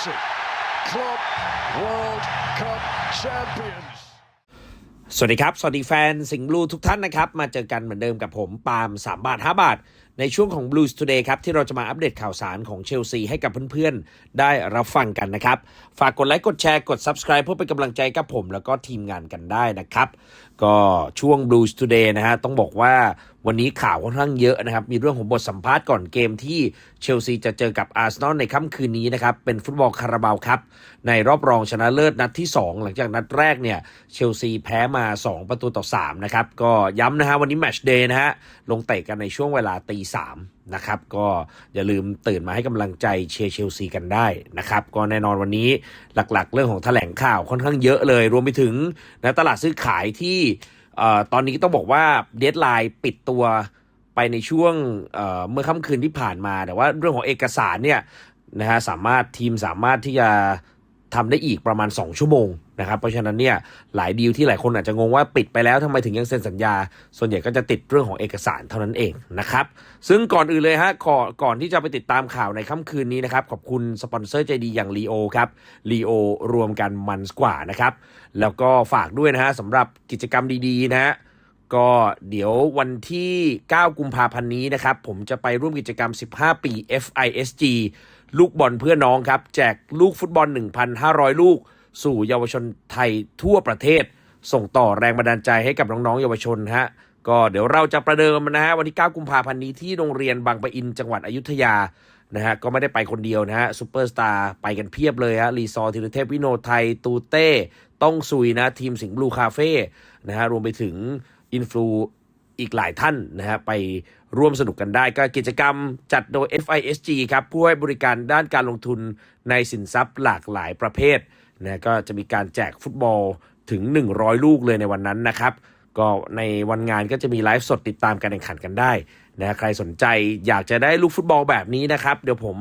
Chelsea, Club World Cup champions. สวัสดีครับ สวัสดีแฟนสิงห์บลูทุกท่านนะครับ มาเจอกันเหมือนเดิมกับผม ปาล์ม3บาท5บาทในช่วงของ Blues Today ครับ ที่เราจะมาอัปเดตข่าวสารของเชลซีให้กับเพื่อนๆ ได้รับฟังกันนะครับ ฝากกดไลค์ กดแชร์ กด Subscribe เพื่อเป็นกำลังใจกับผม แล้วก็ทีมงานกันได้นะครับ ก็ช่วง Blues Today นะฮะ ต้องบอกว่าวันนี้ข่าวค่อนข้างเยอะนะครับ มีเรื่องของบทสัมภาษณ์ก่อนเกมที่เชลซีจะเจอกับอาร์เซนอลในค่ำคืนนี้นะครับ เป็นฟุตบอลคาราบาวครับในรอบรองชนะเลิศนัดที่ 2 หลังจากนัดแรกเนี่ยเชลซีแพ้มา 2 ประตูต่อ3นะครับก็ย้ำนะฮะวันนี้แมตช์เดย์นะฮะลงเตะกันในช่วงเวลาตีสามนะครับก็อย่าลืมตื่นมาให้กำลังใจเชียร์เชลซีกันได้นะครับก็แน่นอนวันนี้หลักๆ เรื่องของแถลงข่าวค่อนข้างเยอะเลย รวมไปถึงนะตลาดซื้อขายที่ตอนนี้ต้องบอกว่าเดทไลน์ปิดตัวไปในช่วงเเมื่อค่ำคืนที่ผ่านมา แต่ว่าเรื่องของเอกสารเนี่ยนะฮะสามารถทีมสามารถที่จะ ทำได้อีกประมาณ 2 ชั่วโมงนะครับ เพราะฉะนั้นเนี่ยหลายดีลที่หลายคนอาจจะงงว่าปิดไปแล้วทำไมถึงยังเซ็นสัญญา ส่วนใหญ่ก็จะติดเรื่องของเอกสารเท่านั้นเองนะครับ ซึ่งก่อนอื่นเลยฮะก่อนก่อนที่จะไปติดตามข่าวในค่ำคืนนี้นะครับ ขอบคุณสปอนเซอร์ใจดีอย่างลีโอครับลีโอรวมกันมันกว่านะครับ แล้วก็ฝากด้วยนะฮะสำหรับกิจกรรมดีๆนะฮะก็เดี๋ยววันที่ 9 กุมภาพันธ์นี้นะครับ ผมจะไปร่วมกิจกรรม 15 ปี FISG ลูกบอลเพื่อน้องครับ แจกลูกฟุตบอล 1,500 ลูก สู่เยาวชนไทยทั่วประเทศ ส่งต่อแรงบันดาลใจให้กับน้องๆเยาวชนฮะก็เดี๋ยวเราจะประเดิมนะฮะวันที่ 9 กุมภาพันธ์นี้ที่โรงเรียนบางปะอินจังหวัดอยุธยานะฮะก็ไม่ได้ไปคนเดียวนะฮะซูเปอร์สตาร์ไปกันเพียบเลยฮะรีซอร์ธีรเทพวิโนไทย ตูเต้ต้องซุยนะ ทีมสิงห์บลูคาเฟ่นะฮะรวมไปถึงอินฟลูอีกหลายท่านนะฮะไป ร่วมสนุกกันได้ก็กิจกรรมจัดโดย FISG ครับผู้ให้บริการด้านการลงทุนในสินทรัพย์หลากหลายประเภทนะก็จะมีการแจกฟุตบอลถึง 100 ลูกเลยในวันนั้นนะครับ ก็ในวันงานก็จะมีไลฟ์สดติดตามการแข่งขันกันได้นะใครสนใจอยากจะได้ลูกฟุตบอลแบบนี้นะครับ เดี๋ยวผม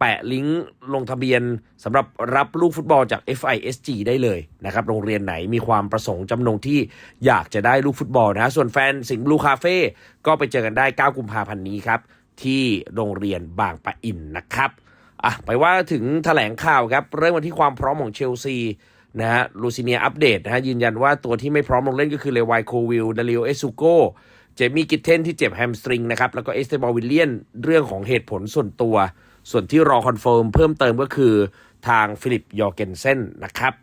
แปะลิงก์ลงทะเบียนสำหรับรับลูกฟุตบอลจาก FISG ได้เลยนะครับ โรงเรียนไหนมีความประสงค์จำนงที่อยากจะได้ลูกฟุตบอลนะ ส่วนแฟนสิงห์บลูคาเฟ่ก็ไปเจอกันได้ 9 กุมภาพันธ์นี้ครับ ที่โรงเรียนบางปะอินนะครับอะไปว่าถึงแถลงข่าวครับ เริ่มกันที่ความพร้อมของเชลซีนะฮะลูซิเนียอัปเดตนะฮะยืนยันว่าตัวที่ไม่พร้อมลงเล่นก็คือเลวายโควิลดาริโอเอซูโกเจมี่กิตเทนที่เจ็บแฮมสตริงนะครับแล้วก็เอสเตบอลวิลเลียนเรื่องของเหตุผลส่วนตัว ส่วนที่รอคอนเฟิร์มเพิ่มเติมก็คือทางฟิลิปยอร์เกนเซนนะครับ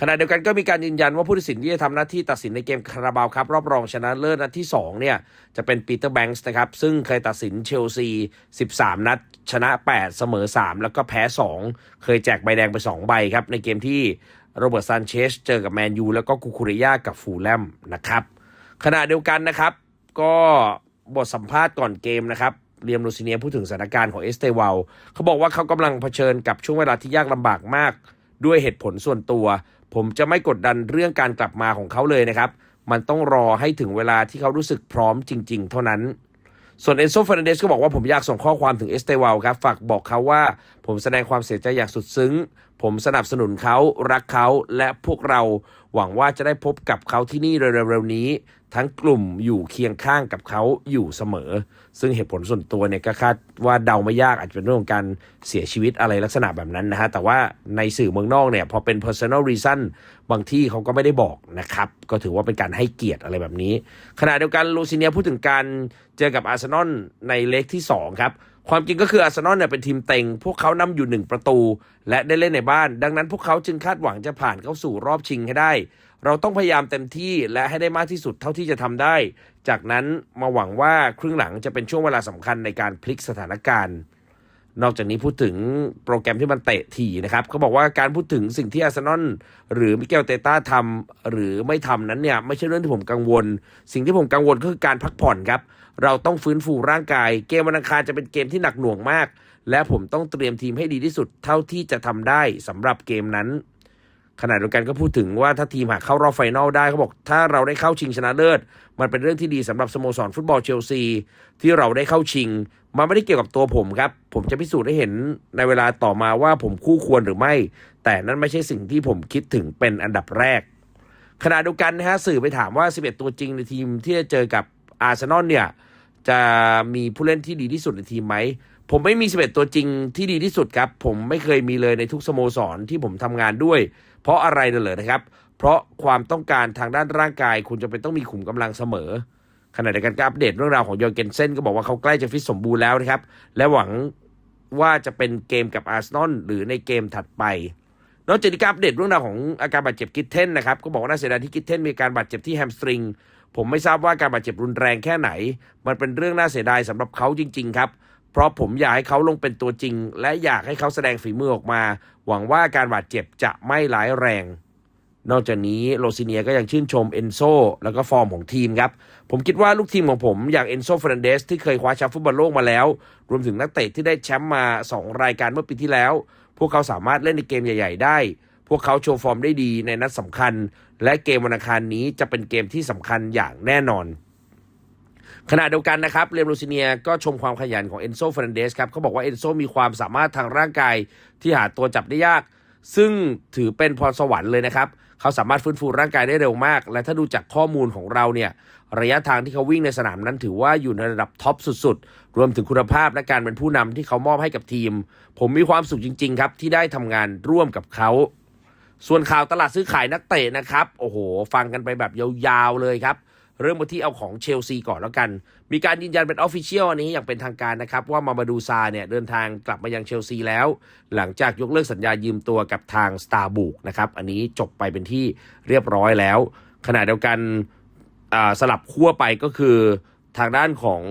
ขณะเดียวกันก็มีการยืนยันว่าผู้ตัดสินที่จะทำหน้าที่ตัดสินในเกมคาราบาวครับรอบรองชนะเลิศนัดที่ 2 เนี่ย จะเป็นปีเตอร์แบงค์นะครับ ซึ่งเคยตัดสินเชลซี 13 นัด ชนะ 8 เสมอ 3 แล้วก็แพ้ 2 เคยแจกใบแดงไป 2 ใบครับ ในเกมที่โรเบิร์ตซานเชสเจอกับแมนยูแล้วก็คูคูริยากับฟูลแลมนะครับ ขณะเดียวกันนะครับ ก็บทสัมภาษณ์ก่อนเกมนะครับ เรียมโรซิเนียพูดถึงสถานการณ์ของเอสเตวาลเขาบอกว่าเขากำลังเผชิญกับช่วงเวลาที่ยากลำบากมาก ด้วยเหตุผลส่วนตัว ผมจะไม่กดดันเรื่องการกลับมาของเขาเลยนะครับ มันต้องรอให้ถึงเวลาที่เขารู้สึกพร้อมจริง ๆ เท่านั้นส่วนเอนโซเฟรนเดสก็บอกว่าผมอยากส่งข้อความถึงเอสเตวาลครับ ฝากบอกเขาว่า ผมแสดงความเสียใจอย่างสุดซึ้ง ผมสนับสนุนเขารักเขาและพวกเราหวังว่าจะได้พบกับเขาที่นี่เร็วๆนี้ ทั้งกลุ่มอยู่เคียงข้างกับเขาอยู่เสมอ ซึ่งเหตุผลส่วนตัวเนี่ยก็คาดว่าเดาไม่ยากอาจจะเป็นเรื่องของการเสียชีวิตอะไรลักษณะแบบนั้นนะฮะ แต่ว่าในสื่อเมืองนอกเนี่ยพอเป็น personal reason บางที่เขาก็ไม่ได้บอกนะครับ ก็ถือว่าเป็นการให้เกียรติอะไรแบบนี้ ขณะเดียวกันลูซิเนียพูดถึงการเจอกับอาร์เซนอลในเลกที่2ครับ ความจริงก็คืออาร์เซนอลเนี่ยเป็นทีมเต็ง พวกเขานำอยู่ 1 ประตู และได้เล่นในบ้าน ดังนั้นพวกเขาจึงคาดหวังจะผ่านเข้าสู่รอบชิงให้ได้ เราต้องพยายามเต็มที่และให้ได้มากที่สุดเท่าที่จะทำได้ จากนั้นมาหวังว่าครึ่งหลังจะเป็นช่วงเวลาสำคัญในการพลิกสถานการณ์ นอกจากนี้พูดถึงโปรแกรมที่มันเตะถี่นะครับเขาบอกว่าการพูดถึงสิ่งที่อาร์เซนอลหรือมิเกลเตต้าทำหรือไม่ทำนั้นเนี่ยไม่ใช่เรื่องที่ผมกังวล สิ่งที่ผมกังวลก็คือการพักผ่อนครับ เราต้องฟื้นฟูร่างกาย เกมวันอังคารจะเป็นเกมที่หนักหน่วงมาก และผมต้องเตรียมทีมให้ดีที่สุดเท่าที่จะทำได้สำหรับเกมนั้น ขณะเดียวกันก็พูดถึงว่าถ้าทีมหากเข้ารอบไฟนอลได้เขาบอกถ้าเราได้เข้าชิงชนะเลิศ มันเป็นเรื่องที่ดีสำหรับสโมสรฟุตบอลเชลซีที่เราได้เข้าชิง มันไม่ได้เกี่ยวกับตัวผมครับ ผมจะพิสูจน์ให้เห็นในเวลาต่อมาว่าผมคู่ควรหรือไม่ แต่นั่นไม่ใช่สิ่งที่ผมคิดถึงเป็นอันดับแรกขณะเดียวกันนะฮะสื่อไปถามว่า 11 ตัวจริงในทีมที่จะเจอกับ อาร์เซนอลเนี่ย จะมีผู้เล่นที่ดีที่สุดในทีมไหม ผมไม่มี 11 ตัวจริงที่ดีที่สุดครับ ผมไม่เคยมีเลยในทุกสโมสรที่ผมทำงานด้วย เพราะอะไรนั่นเลยนะครับ เพราะความต้องการทางด้านร่างกาย คุณจะเป็นต้องมีขุมกำลังเสมอขณะเดียวกันก็อัปเดตเรื่องราวของยอร์เกนเซนก็บอกว่าเขาใกล้จะฟิตสมบูรณ์แล้วนะครับ และหวังว่าจะเป็นเกมกับอาร์เซนอลหรือในเกมถัดไป นอกจากนี้ก็อัปเดตเรื่องราวของอาการบาดเจ็บกิทเทนนะครับ ก็บอกว่าน่าเสียดายที่กิทเทนมีอาการบาดเจ็บที่แฮมสตริง ผมไม่ทราบว่าการบาดเจ็บรุนแรงแค่ไหน มันเป็นเรื่องน่าเสียดายสำหรับเขาจริง ๆ ครับ เพราะผมอยากให้เขาลงเป็นตัวจริง และอยากให้เขาแสดงฝีมือออกมา หวังว่าการบาดเจ็บจะไม่ร้ายแรง นอกจากนี้โรซิเนียก็ยังชื่นชมเอนโซแล้วก็ฟอร์มของทีมครับ ผมคิดว่าลูกทีมของผมอย่างเอนโซเฟรนเดสที่เคยคว้าแชมป์ฟุตบอลโลกมาแล้ว รวมถึงนักเตะที่ได้แชมป์มา 2 รายการเมื่อปีที่แล้ว พวกเขาสามารถเล่นในเกมใหญ่ ๆ ได้ พวกเขาโชว์ฟอร์มได้ดีในนัดสำคัญ และเกมวันอังคารนี้จะเป็นเกมที่สำคัญอย่างแน่นอนขณะเดียวกันนะครับเรมโรซิเนียก็ชมความขยันของเอนโซเฟรนเดสครับเขาบอกว่าเอนโซมีความสามารถทางร่างกายที่หาตัวจับได้ยาก ซึ่งถือเป็นพรสวรรค์เลยนะครับ เขาสามารถฟื้นฟูร่างกายได้เร็วมาก และถ้าดูจากข้อมูลของเราเนี่ยระยะทางที่เขาวิ่งในสนามนั้นถือว่าอยู่ในระดับท็อปสุดๆ รวมถึงคุณภาพและการเป็นผู้นำที่เขามอบให้กับทีม ผมมีความสุขจริง ๆ ครับที่ได้ทำงานร่วมกับเขา ส่วนข่าวตลาดซื้อขายนักเตะนะครับ โอ้โห ฟังกันไปแบบยาวๆเลยครับ เริ่มมาที่เอาของเชลซีก่อนแล้วกัน มีการยืนยันเป็นออฟฟิเชียลอันนี้อย่างเป็นทางการนะครับ ว่ามามาดูซาเนี่ยเดินทางกลับมายังเชลซีแล้ว หลังจากยกเลิกสัญญายืมตัวกับทางสตาร์บุกนะครับ อันนี้จบไปเป็นที่เรียบร้อยแล้ว ขณะเดียวกันสลับขั้วไปก็คือทางด้านของ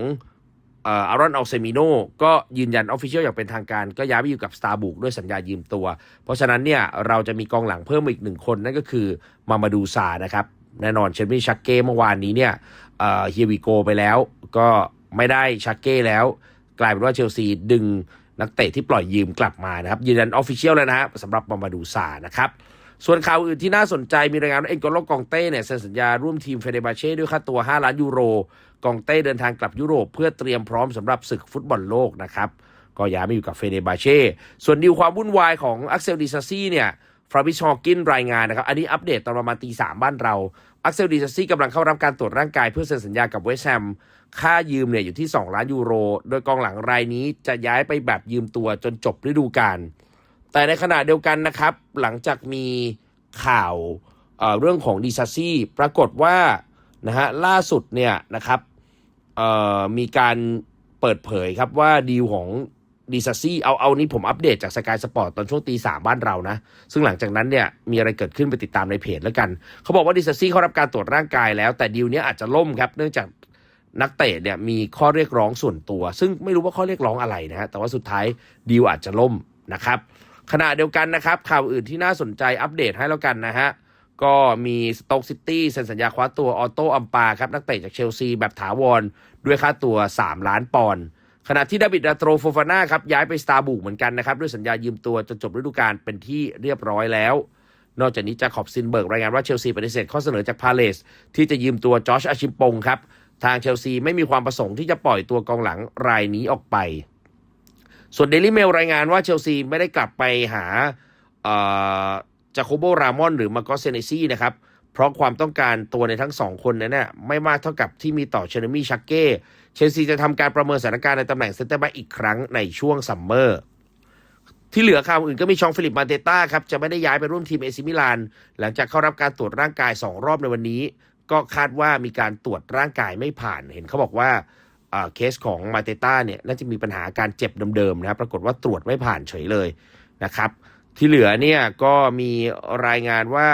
อ่ออารอนอัลเซมิโนก็ยืนยันออฟฟิเชียลอย่างเป็นทางการ ก็ย้ายไปอยู่กับสตาร์บุกด้วยสัญญายืมตัว เพราะฉะนั้นเนี่ยเราจะมีกองหลังเพิ่มอีกหนึ่งคน นั่นก็คือมามาดูซานะครับแน่นอนเชนมี่ชักเก้เมื่อวานนี้เนี่ยเอ่อเฮียวิโกไปแล้ว ก็ไม่ได้ชักเก้แล้ว กลายเป็นว่าเชลซีดึงนักเตะที่ปล่อยยืมกลับมานะครับยืนยันออฟฟิเชียลแล้วนะฮะสำหรับมามาดูซานะครับ ส่วนข่าวอื่นที่น่าสนใจมีรายงานว่าเอ็นโกโลกองเต้เนี่ยเซ็นสัญญาร่วมทีมเฟเดบาเช่ด้วยค่าตัว 5 ล้านยูโร กองเต้เดินทางกลับยุโรป เพื่อเตรียมพร้อมสำหรับศึกฟุตบอลโลกนะครับ ก็ย้ายมาอยู่กับเฟเดบาเช่ส่วนดีลความวุ่นวายของอักเซลดิซาซี่เนี่ยฟราบิชอกินรายงานนะครับ อันนี้อัปเดตตอนประมาณตีสามบ้านเราอักเซลดิซาซี่กำลังเข้ารับการตรวจร่างกายเพื่อเซ็นสัญญากับเวสแฮมค่ายืมเนี่ยอยู่ที่ 2 ล้านยูโร โดยกองหลังรายนี้จะย้ายไปแบบยืมตัวจนจบฤดูกาล แต่ในขณะเดียวกันนะครับ หลังจากมีข่าวเเรื่องของดีซาซี่ปรากฏว่านะฮะล่าสุดเนี่ยนะครับมีการเปิดเผยครับว่าดีลของดีซาซี่เอาเอานี้ผมอัปเดตจากสกายสปอร์ตตอนช่วงตีสามบ้านเรานะ ซึ่งหลังจากนั้นเนี่ยมีอะไรเกิดขึ้นไปติดตามในเพจแล้วกัน เขาบอกว่าดิซาซี่เขารับการตรวจร่างกายแล้ว แต่ดีลนี้อาจจะล่มครับ เนื่องจากนักเตะเนี่ยมีข้อเรียกร้องส่วนตัว ซึ่งไม่รู้ว่าข้อเรียกร้องอะไรนะฮะแต่ว่าสุดท้ายดีลอาจจะล่มนะครับ ขณะเดียวกันนะครับ ข่าวอื่นที่น่าสนใจอัปเดตให้แล้วกันนะฮะ ก็มีสโต๊กซิตี้เซ็นสัญญาคว้าตัวออโต้อัมปาครับ นักเตะจากเชลซีแบบถาวร ด้วยค่าตัว 3 ล้านปอนด์ขณะที่ดาบิดดาโตรโฟฟาน่าครับ ย้ายไปสตาร์บุกเหมือนกันนะครับ ด้วยสัญญายืมตัวจนจบฤดูกาลเป็นที่เรียบร้อยแล้ว นอกจากนี้จาขอบซินเบิร์กรายงานว่าเชลซีปฏิเสธข้อเสนอจากพาเลสที่จะยืมตัวจอชอาชิมปงครับทางเชลซีไม่มีความประสงค์ที่จะปล่อยตัวกองหลังรายนี้ออกไป ส่วนเดลิเมลรายงานว่าเชลซีไม่ได้กลับไปหาจาโคโบรามอนหรือมาโกเซเนซี่นะครับ เพราะความต้องการตัวในทั้งสองคนนั้นน่ะไม่มากเท่ากับที่มีต่อเชนมี่ชักเก้เชลซีจะทำการประเมินสถานการณ์ในตำแหน่งเซนเตอร์แบ็กอีกครั้งในช่วงซัมเมอร์ที่เหลือข่าวอื่นก็มีชองฟิลิปมาเตต้าครับ จะไม่ได้ย้ายไปร่วมทีมเอซิมิลาน หลังจากเข้ารับการตรวจร่างกาย 2 รอบในวันนี้ ก็คาดว่ามีการตรวจร่างกายไม่ผ่านเห็นเขาบอกว่า เคสของมาเตต้าเนี่ยน่าจะมีปัญหาการเจ็บเดิมๆนะครับ ปรากฏว่าตรวจไม่ผ่านเฉยเลยนะครับ ที่เหลือเนี่ยก็มีรายงานว่า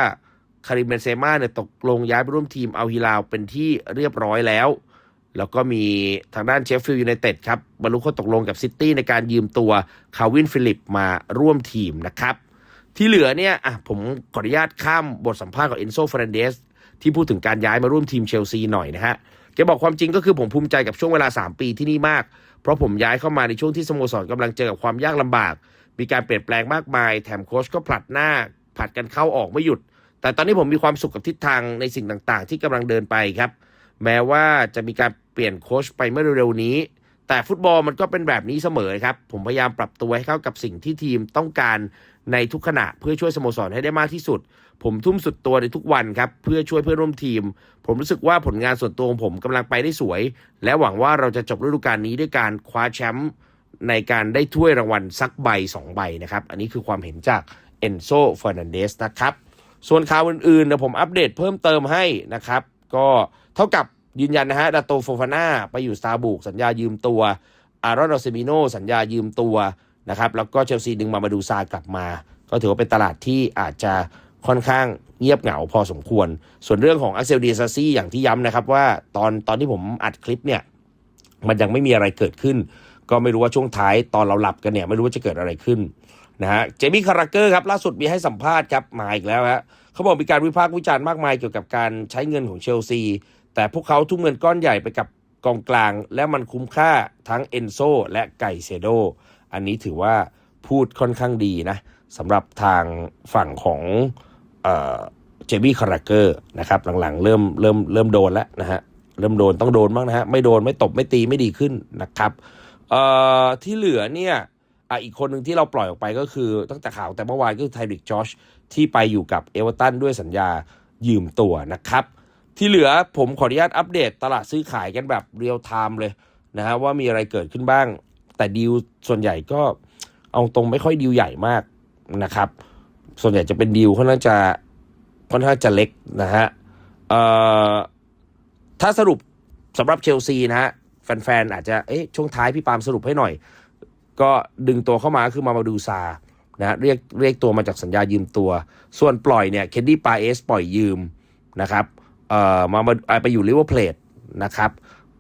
คาริมเบนเซม่าเนี่ยตกลงย้ายไปร่วมทีมอัลฮิลาลเป็นที่เรียบร้อยแล้ว แล้วก็มีทางด้านเชฟฟิลด์ยูไนเต็ดครับบรรลุข้อตกลงกับซิตี้ในการยืมตัวคาวินฟิลิปมาร่วมทีมนะครับ ที่เหลือเนี่ยอะผมขออนุญาตข้ามบทสัมภาษณ์ของเอนโซเฟรนเดสที่พูดถึงการย้ายมาร่วมทีมเชลซีหน่อยนะฮะ แกบอกความจริงก็คือผมภูมิใจกับช่วงเวลา 3 ปีที่นี่มาก เพราะผมย้ายเข้ามาในช่วงที่สโมสรกำลังเจอกับความยากลำบาก มีการเปลี่ยนแปลงมากมาย แถมโค้ชก็ผลัดหน้าผลัดกันเข้าออกไม่หยุด แต่ตอนนี้ผมมีความสุขกับทิศทางในสิ่งต่างๆ ที่กำลังเดินไปครับ แม้ว่าจะมีการเปลี่ยนโค้ชไปเมื่อเร็วๆนี้ แต่ฟุตบอลมันก็เป็นแบบนี้เสมอครับ ผมพยายามปรับตัวให้เข้ากับสิ่งที่ทีมต้องการ ในทุกขณะเพื่อช่วยสโมสรให้ได้มากที่สุด ผมทุ่มสุดตัวในทุกวันครับ เพื่อช่วยเพื่อนร่วมทีม ผมรู้สึกว่าผลงานส่วนตัวของผมกำลังไปได้สวย และหวังว่าเราจะจบฤดูกาลนี้ด้วยการคว้าแชมป์ในการได้ถ้วยรางวัลสักใบสองใบนะครับ อันนี้คือความเห็นจากเอนโซเฟอร์นันเดสนะครับ ส่วนข่าวอื่นๆเดี๋ยวผมอัปเดตเพิ่มเติมให้นะครับ ก็เท่ากับยืนยันนะฮะดาโตโฟฟาน่าไปอยู่สตาบุกสัญญายืมตัวอารอนอเซมิโนสัญญายืมตัว นะครับแล้วก็เชลซีดึงมามาดูซากลับมา ก็ถือว่าเป็นตลาดที่อาจจะค่อนข้างเงียบเหงาพอสมควร ส่วนเรื่องของอักเซลเดียซาซี่อย่างที่ย้ำนะครับว่าตอนตอนที่ผมอัดคลิปเนี่ยมันยังไม่มีอะไรเกิดขึ้น ก็ไม่รู้ว่าช่วงท้ายตอนเราหลับกันเนี่ยไม่รู้ว่าจะเกิดอะไรขึ้นนะฮะเจมี่คาราเกอร์ครับล่าสุดมีให้สัมภาษณ์ครับมาอีกแล้วฮะเขาบอกมีการวิพากษ์วิจารณ์มากมายเกี่ยวกับการใช้เงินของเชลซี แต่พวกเขาทุ่มเงินก้อนใหญ่ไปกับกองกลาง และมันคุ้มค่าทั้งเอนโซและไก่เซโด อันนี้ถือว่าพูดค่อนข้างดีนะสำหรับทางฝั่งของเจมี่คาราเกอร์นะครับหลังๆ เริ่มเริ่มเริ่มโดนแล้วนะฮะเริ่มโดนต้องโดนบ้างนะฮะไม่โดนไม่ตบไม่ตีไม่ดีขึ้นนะครับเอ่อที่เหลือเนี่ยอะอีกคนหนึ่งที่เราปล่อยออกไปก็คือตั้งแต่ข่าวแต่เมื่อวานก็คือไทริกจอชที่ไปอยู่กับเอเวอร์ตันด้วยสัญญายืมตัวนะครับ ที่เหลือผมขออนุญาตอัปเดตตลาดซื้อขายกันแบบเรียลไทม์เลยนะฮะว่ามีอะไรเกิดขึ้นบ้าง แต่ดีลส่วนใหญ่ก็เอาตรงไม่ค่อยดีลใหญ่มากนะครับ ส่วนใหญ่จะเป็นดีลค่อนข้างจะค่อนข้างจะเล็กนะฮะถ้าสรุปสำหรับเชลซีนะฮะแฟนๆอาจจะเอ๊ะช่วงท้ายพี่ปาล์มสรุปให้หน่อย ก็ดึงตัวเข้ามาคือมามาดูซานะฮะเรียกเรียกตัวมาจากสัญญายืมตัว ส่วนปล่อยเนี่ยเคนดี้ปาเอสปล่อยยืมนะครับเอ่อมามาไปอยู่ลิเวอร์เพลทนะครับ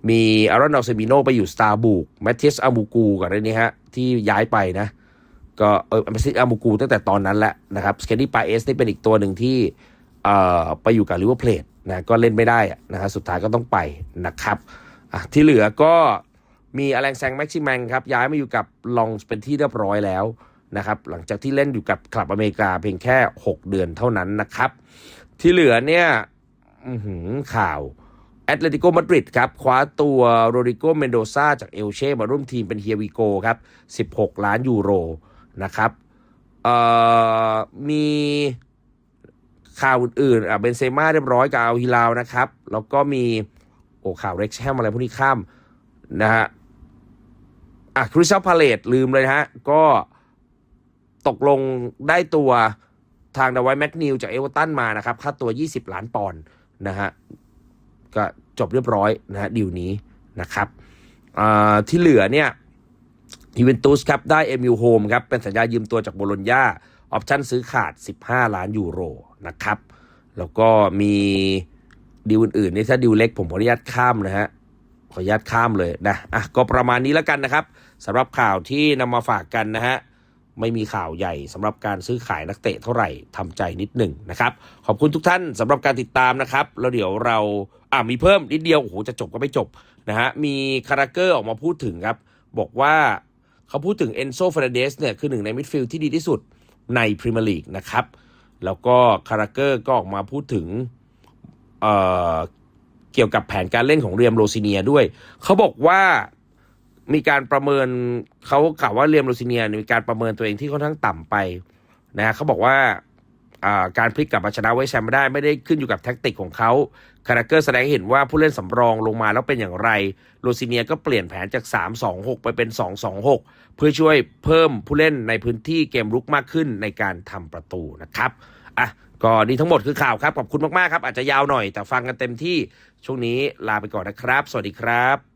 มีอารอนอลเซมิโนไปอยู่สตาร์บุกแมทเทสอามูกูก่อนนี้ฮะ ที่ย้ายไปนะ ก็เออแมทเทสอามูกูตั้งแต่ตอนนั้นแหละนะครับสเคนดี้ปาเอสนี่เป็นอีกตัวหนึ่งที่เอ่อไปอยู่กับลิเวอร์เพลทนะก็เล่นไม่ได้อะนะฮะสุดท้ายก็ต้องไปนะครับอะที่เหลือก็มีอแลงแซงแม็กซิแมงครับ ย้ายมาอยู่กับลองเป็นที่เรียบร้อยแล้วนะครับหลังจากที่เล่นอยู่กับคลับอเมริกาเพียงแค่ 6 เดือนเท่านั้นนะครับ ที่เหลือเนี่ยข่าว แอตเลติโกมาดริดครับคว้าตัวโรดิโกเมนโดซาจากเอลเช่มาร่วมทีมเป็นเฮียวิโกครับ 16 ล้านยูโรนะครับมีข่าวอื่นๆอะเบนเซม่าเรียบร้อยกับอัลฮิลาวนะครับ แล้วก็มี โอ้ข่าวเร็กแชมอะไรพวกนี้ข้ามนะฮะอะคริสตัลพาเลตลืมเลยนะฮะ ก็ตกลงได้ตัวทางดาวไวแมกนิวจากเอเวอร์ตันมานะครับ ค่าตัว 20 ล้านปอนด์นะฮะ ก็จบเรียบร้อยนะฮะดีลนี้นะครับที่เหลือเนี่ยยูเวนตุสครับได้เอมิลโฮมครับเป็นสัญญายืมตัวจากโบโลญญาออปชั่นซื้อขาด 15 ล้านยูโรนะครับ แล้วก็มีดีลอื่นๆนี่ถ้าดีลเล็กผมขออนุญาตข้ามนะฮะขออนุญาตข้ามเลยนะอะก็ประมาณนี้แล้วกันนะครับสำหรับข่าวที่นำมาฝากกันนะฮะไม่มีข่าวใหญ่สำหรับการซื้อขายนักเตะเท่าไหร่ทำใจนิดหนึ่งนะครับ ขอบคุณทุกท่านสำหรับการติดตามนะครับ แล้วเดี๋ยวเรา อ่ามีเพิ่มนิดเดียวโอ้โหจะจบก็ไม่จบนะฮะมีคาราเกอร์ออกมาพูดถึงครับ บอกว่าเขาพูดถึงเอนโซฟ r รเดสเนี่ยคือหนึ่งในมิดฟิลด์ที่ดีที่สุดในพรีเมียร์ลีกนะครับ แล้วก็คาราเกอร์ก็ออกมาพูดถึงเอ่อเกี่ยวกับแผนการเล่นของเรียมโรซิเนียด้วย เขาบอกว่ามีการประเมินเขากล่าวว่าเรียมโรซิเนียมีการประเมินตัวเองที่ค่อนข้างต่ำไปนะเขาบอกว่า การพลิกกลับมาชนะไว้แชมป์ไม่ได้ไม่ได้ขึ้นอยู่กับแท็กติกของเขาคาราเกอร์แสดงให้เห็นว่าผู้เล่นสำรองลงมาแล้วเป็นอย่างไรโรซิเนียก็เปลี่ยนแผนจาก 3-2-6 ไปเป็น 2-2-6 เพื่อช่วยเพิ่มผู้เล่นในพื้นที่เกมรุกมากขึ้นในการทำประตูนะครับอะก็นี่ทั้งหมดคือข่าวครับ ขอบคุณมาก ๆ ครับ อาจจะยาวหน่อยแต่ฟังกันเต็มที่ช่วงนี้ลาไปก่อนนะครับ สวัสดีครับ